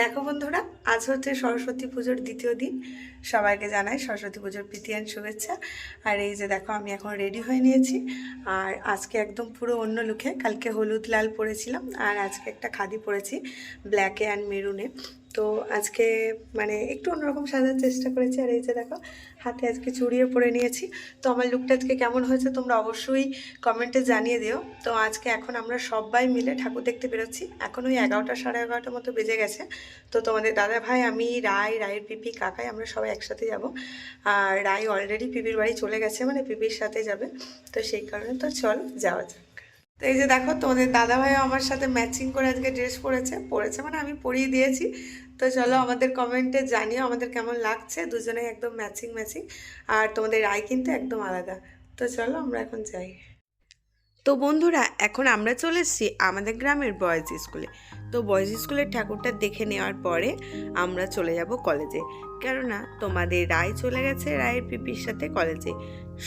দেখো বন্ধুরা, আজ হচ্ছে সরস্বতী পুজোর দ্বিতীয় দিন। সবাইকে জানাই সরস্বতী পুজোর প্রীতি প্রীতিয়ান শুভেচ্ছা। আর এই যে দেখো, আমি এখন রেডি হয়ে নিয়েছি। আর আজকে একদম পুরো অন্য লুকে কালকে হলুদ লাল পরেছিলাম, আর আজকে একটা খাদি পরেছি ব্ল্যাকে অ্যান্ড মেরুনে তো আজকে মানে একটু অন্যরকম সাজার চেষ্টা করেছি, আর এই যে দেখো, হাতে আজকে চুড়িয়ে পরে নিয়েছি। তো আমার লুকটা আজকে কেমন হয়েছে তোমরা অবশ্যই কমেন্টে জানিয়ে দিও। তো আজকে এখন আমরা সবাই মিলে ঠাকুর দেখতে বেরোচ্ছি। এখন ওই এগারোটা সাড়ে এগারোটার মতো বেজে গেছে। তো তোমাদের দাদা ভাই, আমি রায় রায়ের পিপি, কাকাই, আমরা সবাই একসাথে যাব। আর রায় অলরেডি পিপির বাড়ি চলে গেছে মানে পিপির সাথে যাবে। তো সেই কারণে তো চল, যাওয়া যাক। তো এই যে দেখো, তোমাদের দাদা ভাই আমার সাথে ম্যাচিং করে আজকে ড্রেস পরেছে। পরেছে মানে আমি পরিয়ে দিয়েছি। তো চলো আমাদের কমেন্টে জানিও আমাদের কেমন লাগছে। দুজনে একদম ম্যাচিং ম্যাচিং আর তোমাদের রায় কিন্তু একদম আলাদা। তো চলো আমরা এখন যাই। তো বন্ধুরা, এখন আমরা চলে এসেছি আমাদের গ্রামের বয়েজ স্কুলে তো বয়েজ স্কুলের ঠাকুরটা দেখে নেওয়ার পরে আমরা চলে যাব কলেজে কেননা, তোমাদের রায় চলে গেছে রায়ের পিপির সাথে কলেজে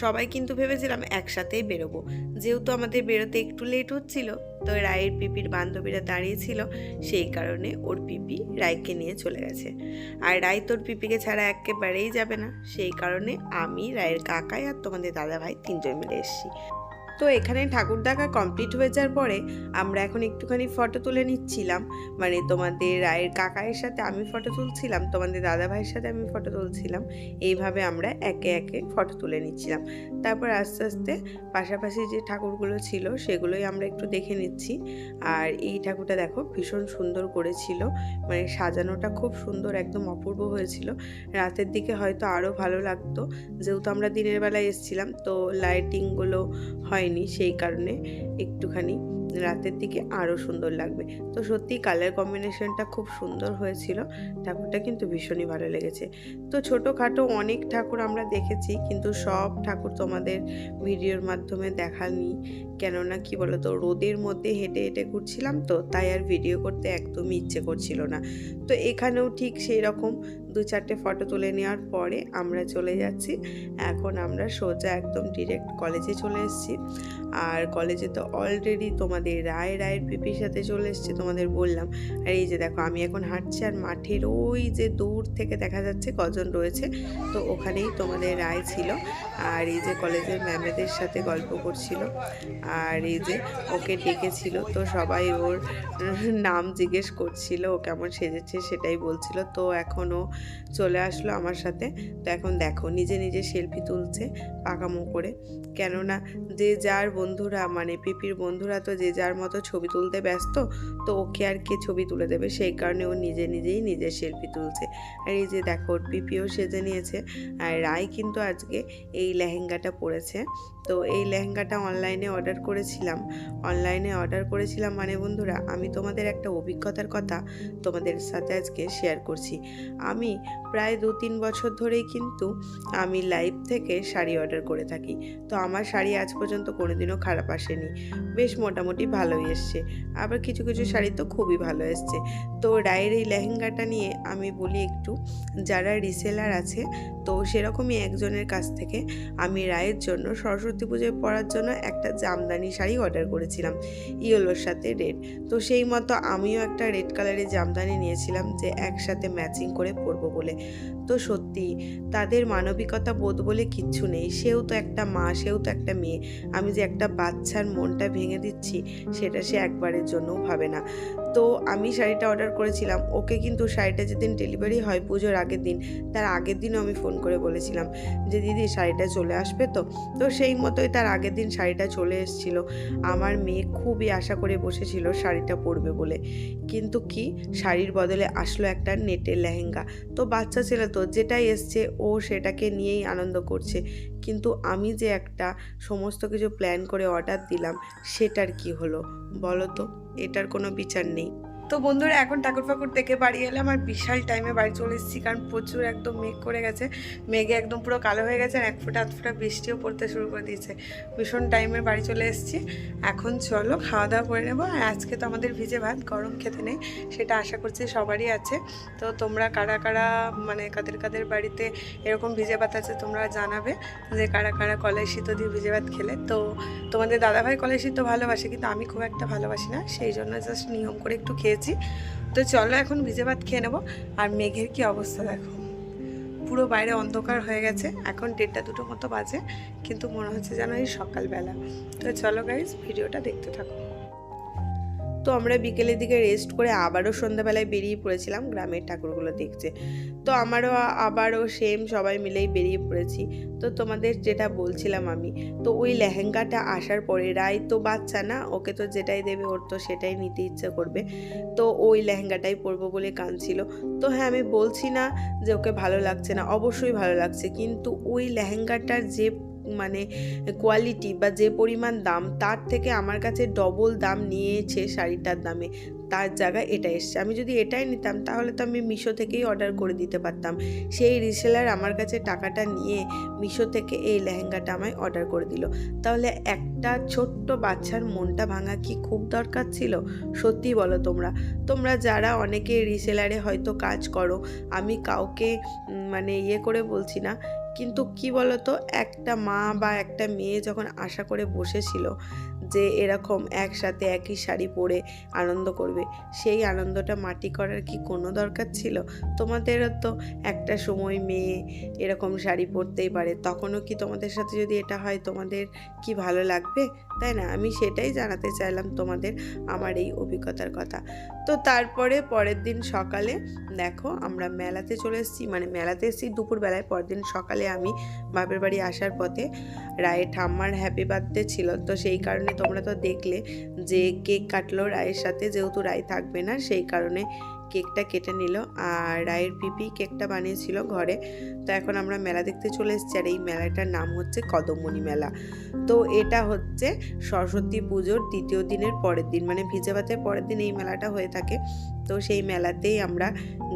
সবাই কিন্তু ভেবেছিলাম একসাথেই বেরোবো। যেহেতু আমাদের বেরোতে একটু লেট হচ্ছিল, তো রায়ের পিপির বান্ধবীরা দাঁড়িয়েছিল, সেই কারণে ওর পিপি রায়কে নিয়ে চলে গেছে। আর রায় তোর পিপিকে ছাড়া একেবারেই যাবে না। সেই কারণে আমি, রায়ের কাকাই আর তোমাদের দাদা ভাই তিনজন মিলে এসেছি। তো এখানে ঠাকুর দেখা কমপ্লিট হয়ে যাওয়ার পরে আমরা এখন একটুখানি ফটো তুলে নিচ্ছিলাম। মানে তোমাদের রায়ের কাকায়ের সাথে আমি ফটো তুলছিলাম, তোমাদের দাদা ভাইয়ের সাথে আমি ফটো তুলছিলাম। এইভাবে আমরা একে একে ফটো তুলে নিচ্ছিলাম। তারপর আস্তে আস্তে পাশাপাশি যে ঠাকুরগুলো ছিল সেগুলোই আমরা একটু দেখে নিচ্ছি। আর এই ঠাকুরটা দেখো ভীষণ সুন্দর করেছিল। মানে সাজানোটা খুব সুন্দর, একদম অপূর্ব হয়েছিল। রাতের দিকে হয়তো আরও ভালো লাগতো। যেহেতু আমরা দিনের বেলায় এসেছিলাম, তো লাইটিংগুলো হয়নি সেই কারণে একটুখানি রাতের দিকে আরও সুন্দর লাগবে। তো সত্যি কালার কম্বিনেশনটা খুব সুন্দর হয়েছিল। ঠাকুরটা কিন্তু ভীষণই ভালো লেগেছে। তো ছোটোখাটো অনেক ঠাকুর আমরা দেখেছি, কিন্তু সব ঠাকুর তোমাদের ভিডিওর মাধ্যমে দেখানি কেননা কি বলতো, রোদের মধ্যে হেঁটে হেঁটে ঘুরছিলাম তো, তাই আর ভিডিও করতে একদমই ইচ্ছে করছিল না। তো এখানেও ঠিক সেই রকম দু চারটে ফটো তুলে নেওয়ার পরে আমরা চলে যাচ্ছি। এখন আমরা সোজা একদম ডিরেক্ট কলেজে চলে এসেছি। আর কলেজে তো অলরেডি তোমাদের রায় রায়ের পিপির সাথে চলে এসছে, তোমাদের বললাম। আর এই যে দেখো, আমি এখন হাঁটছি আর মাঠের ওই যে দূর থেকে দেখা যাচ্ছে কজন রয়েছে। তো ওখানেই তোমাদের রায় ছিল। আর এই যে কলেজের ম্যামেদের সাথে গল্প করছিল। আর এই যে ওকে ডেকেছিল, তো সবাই ওর নাম জিজ্ঞেস করছিল, ও কেমন সেজেছে সেটাই বলছিল। তো এখনও চলে আসলো আমার সাথে। তো এখন দেখো নিজে নিজে সেলফি তুলছে পাকামো করে। কেননা যে যার বন্ধুরা মানে পিপির বন্ধুরা তো যে যার মতো ছবি তুলতে ব্যস্ত, তো ওকে আর কে ছবি তুলে দেবে? সেই কারণে ও নিজে নিজেই নিজের সেলফি তুলছে। আর এই যে দেখো ওর পিপিও সেজে নিয়েছে। আর রায় কিন্তু আজকে এই লেহেঙ্গাটা পরেছে। তো এই লেহেঙ্গাটা অনলাইনে অর্ডার করেছিলাম। অনলাইনে অর্ডার করেছিলাম মানে বন্ধুরা, আমি তোমাদের একটা অভিজ্ঞতার কথা তোমাদের সাথে আজকে শেয়ার করছি। আমি প্রায় দু তিন বছর ধরেই কিন্তু আমি লাইভ থেকে শাড়ি অর্ডার করে থাকি। তো আমার শাড়ি আজ পর্যন্ত কোনোদিনও খারাপ আসেনি। বেশ মোটামুটি ভালোই এসছে। আবার কিছু কিছু শাড়ি তো খুবই ভালো এসছে। তো রায়ের এই লেহেঙ্গাটা নিয়ে আমি বলি একটু, যারা রিসেলার আছে, তো সেরকমই একজনের কাছ থেকে আমি রায়ের জন্য সরস্বতী পুজোয় পরার জন্য একটা জামদানি শাড়ি অর্ডার করেছিলাম, ইয়েলোর সাথে রেড তো সেই মতো আমিও একটা রেড কালারের জামদানি নিয়েছিলাম যে একসাথে ম্যাচিং করে পরবো বলে। তো সত্যি, তাদের মানবিকতা বোধ বলে কিচ্ছু নেই। সেও তো একটা মা, সেও তো একটা মেয়ে। আমি যে একটা বাচ্চার মনটা ভেঙে দিচ্ছি, সেটা সে একবারের জন্যও ভাবে না। তো আমি শাড়িটা অর্ডার করেছিলাম। ওকে কিন্তু শাড়িটা যেদিন ডেলিভারি হয় পুজোর আগের দিন, তার আগের দিনও আমি ফোন করে বলেছিলাম যে, দিদি, শাড়িটা চলে আসবে তো? তো সেই মতোই তার আগের দিন শাড়িটা চলে এসেছিল। আমার মেয়ে খুবই আশা করে বসেছিল শাড়িটা পরবে বলে। কিন্তু কি, শাড়ির বদলে আসলো একটা নেটের লেহেঙ্গা। তো বাচ্চা ছেলে তো, যেটাই এসছে, ও সেটাকে নিয়েই আনন্দ করছে। কিন্তু আমি যে একটা সমস্ত কিছু প্ল্যান করে অর্ডার দিলাম, সেটার কি হলো? বলো তো। এটার কোনো বিচার নেই। তো বন্ধুরা, এখন ঠাকুর ফাকুর দেখে বাড়ি এলাম আর বিশাল টাইমে বাড়ি চলে এসেছি, কারণ প্রচুর একদম মেঘ করে গেছে। মেঘে একদম পুরো কালো হয়ে গেছে আর এক ফোঁটা, আধ ফোঁটা বৃষ্টিও পড়তে শুরু করে দিয়েছে। ভীষণ টাইমে বাড়ি চলে এসেছি। এখন চলো খাওয়া দাওয়া করে নেব। আর আজকে তো আমাদের ভিজে ভাত, গরম খেতে নেই, সেটা আশা করছি সবারই আছে। তো তোমরা কারা কারা মানে কাদের কাদের বাড়িতে এরকম ভিজে ভাত আছে তোমরা জানাবে যে কারা কারা কলাই শীত দিয়ে ভিজে ভাত খেলে। তো তোমাদের দাদাভাই কলাই শীত ভালোবাসে, কিন্তু আমি খুব একটা ভালোবাসি না, সেই জন্য জাস্ট নিয়ম করে একটু খেয়েছি। রেখেছি তো চলো এখন ভিজে ভাত খেয়ে নেব। আর মেঘের কি অবস্থা দেখো। পুরো বাইরে অন্ধকার হয়ে গেছে। এখন ডেটটা দুটো মতো বাজে, কিন্তু মনে হচ্ছে যেন এই সকালবেলা। তো চলো গাইজ ভিডিওটা দেখতে থাকো। তো আমরা বিকেলের দিকে রেস্ট করে আবারও সন্ধ্যাবেলায় বেরিয়ে পড়েছিলাম গ্রামের ঠাকুরগুলো দেখতে। তো আমারও আবারও সেম সবাই মিলেই বেরিয়ে পড়েছি। তো তোমাদের যেটা বলছিলাম আমি, তো ওই লেহেঙ্গাটা আসার পরে রাই তো বাচ্চা না, ওকে তো যেটাই দেবে ওর তো সেটাই নিতে ইচ্ছে করবে। তো ওই লেহেঙ্গাটাই পরবো বলে কাঁদছিল। তো হ্যাঁ আমি বলছি না যে ওকে ভালো লাগছে না, অবশ্যই ভালো লাগছে, কিন্তু ওই লেহেঙ্গাটার যে মানে কোয়ালিটি বা যে পরিমাণ দাম, তার থেকে আমার কাছে ডবল দাম নিয়েছে শাড়িটার দামে। তার জায়গায় এটা এসছে। আমি যদি এটাই নিতাম, তাহলে তো আমি মিশো থেকেই অর্ডার করে দিতে পারতাম। সেই রিসেলার আমার কাছে টাকাটা নিয়ে মিশো থেকে এই লেহেঙ্গাটা আমায় অর্ডার করে দিল। তাহলে একটা ছোট্ট বাচ্চার মনটা ভাঙা কি খুব দরকার ছিল? সত্যি বলো তোমরা। তোমরা যারা অনেকে রিসেলারে হয়তো কাজ করো, আমি কাউকে মানে ইয়ে করে বলছি না কিন্তু কি বলতো, একটা মা বা একটা মেয়ে যখন আশা করে বসেছিল যে এরকম একসাথে একই শাড়ি পরে আনন্দ করবে, সেই আনন্দটা মাটি করার কি কোনো দরকার ছিল? তোমাদেরও তো একটা সময় মেয়ে এরকম শাড়ি পরতেই পারে, তখনও কি তোমাদের সাথে যদি এটা হয় তোমাদের কি ভালো লাগবে? তাই না? আমি সেটাই জানাতে চাইলাম তোমাদের আমার এই অভিজ্ঞতার কথা। তো তারপরে পরের দিন সকালে দেখো আমরা মেলাতে চলে এসেছি মানে মেলাতে এসেছি দুপুরবেলায়, পরের দিন সকালে আমি বাপের বাড়ি আসার পথে রায়ের ঠাম্মার হ্যাপি বার্থডে ছিল। তো সেই কারণে তোমরা তো দেখলে যে কেক কাটলো রায়ের সাথে, যেহেতু রায় থাকবে না, সেই কারণে কেকটা কেটে নিল। আর রায়ের পিপি কেকটা বানিয়েছিল ঘরে। তো এখন আমরা মেলা দেখতে চলে এসেছি, আর এই মেলাটার নাম হচ্ছে কদমণি মেলা। তো এটা হচ্ছে সরস্বতী পুজোর দ্বিতীয় দিনের পরের দিন মানে ভিজে ভাতের পরের দিন এই মেলাটা হয়ে থাকে। তো সেই মেলাতেই আমরা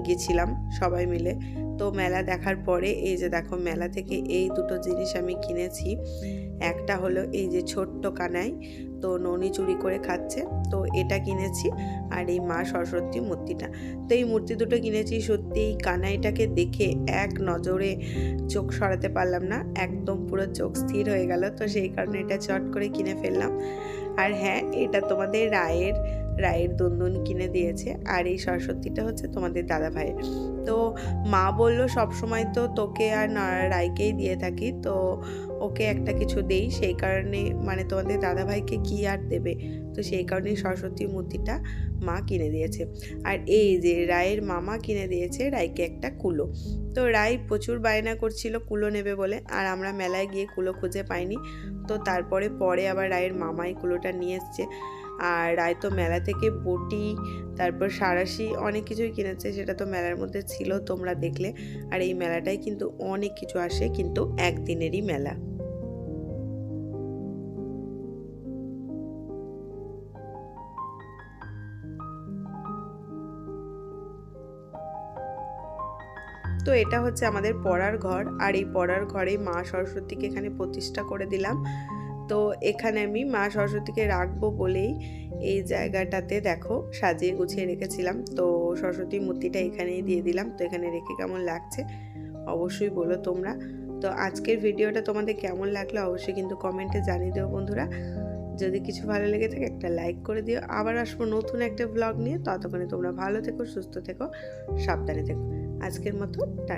গেছিলাম সবাই মিলে। তো মেলা দেখার পরে এই যে দেখো মেলা থেকে এই দুটো জিনিস আমি কিনেছি। একটা হলো এই যে ছোট্ট কানাই, তো ননি চুরি করে খাচ্ছে, তো এটা কিনেছি আর এই মা সরস্বতী মূর্তিটা। তো এই মূর্তি দুটো কিনেছি সত্যি, এই কানাইটাকে দেখে এক নজরে চোখ সরাতে পারলাম না, একদম পুরো চোখ স্থির হয়ে গেল। তো সেই কারণে এটা চট করে কিনে ফেললাম। আর হ্যাঁ এটা তোমাদের রায়ের রায়ের দন্দন কিনে দিয়েছে আর এই সরস্বতীটা হচ্ছে তোমাদের দাদা ভাইয়ের তো মা বলল, সবসময় তো তোকে আর রায়কেই দিয়ে থাকি, তো ওকে একটা কিছু দেই। সেই কারণে মানে তোমাদের দাদা ভাইকে কি আর দেবে? তো সেই কারণেই সরস্বতী মূর্তিটা মা কিনে দিয়েছে। আর এই যে রায়ের মামা কিনে দিয়েছে রায়কে একটা কুলো। তো রায় প্রচুর বায়না করছিল কুলো নেবে বলে, আর আমরা মেলায় গিয়ে কুলো খুঁজে পাইনি। তো তারপরে, পরে আবার রায়ের মামাই কুলোটা নিয়ে এসছে। আর রায় তো মেলা থেকে বটি, তারপর সারাশি অনেক কিছুই কিনেছে, সেটা তো মেলার মধ্যে ছিল তোমরা দেখলে। আর এই মেলাটায় কিন্তু অনেক কিছু আসে, কিন্তু একদিনেরই মেলা। তো এটা হচ্ছে আমাদের পড়ার ঘর, আর এই পড়ার ঘরে মা সরস্বতীকে এখানে প্রতিষ্ঠা করে দিলাম। তো এখানে আমি মা সরস্বতীকে রাখব বলেই এই জায়গাটাতে দেখো সাজিয়ে গুছিয়ে রেখেছিলাম। তো সরস্বতী মূর্তিটা এখানেই দিয়ে দিলাম। তো এখানে রেখে কেমন লাগছে অবশ্যই বলো তোমরা। তো আজকের ভিডিওটা তোমাদের কেমন লাগল অবশ্যই কিন্তু কমেন্টে জানিয়ে দিও বন্ধুরা। যদি কিছু ভালো লেগে থাকে একটা লাইক করে দিও। আবার আসব নতুন একটা ব্লগ নিয়ে। ততক্ষণে তোমরা ভালো থেকো, সুস্থ থেকো, সাবধানে থেকো। আজকের মতো, টাটা।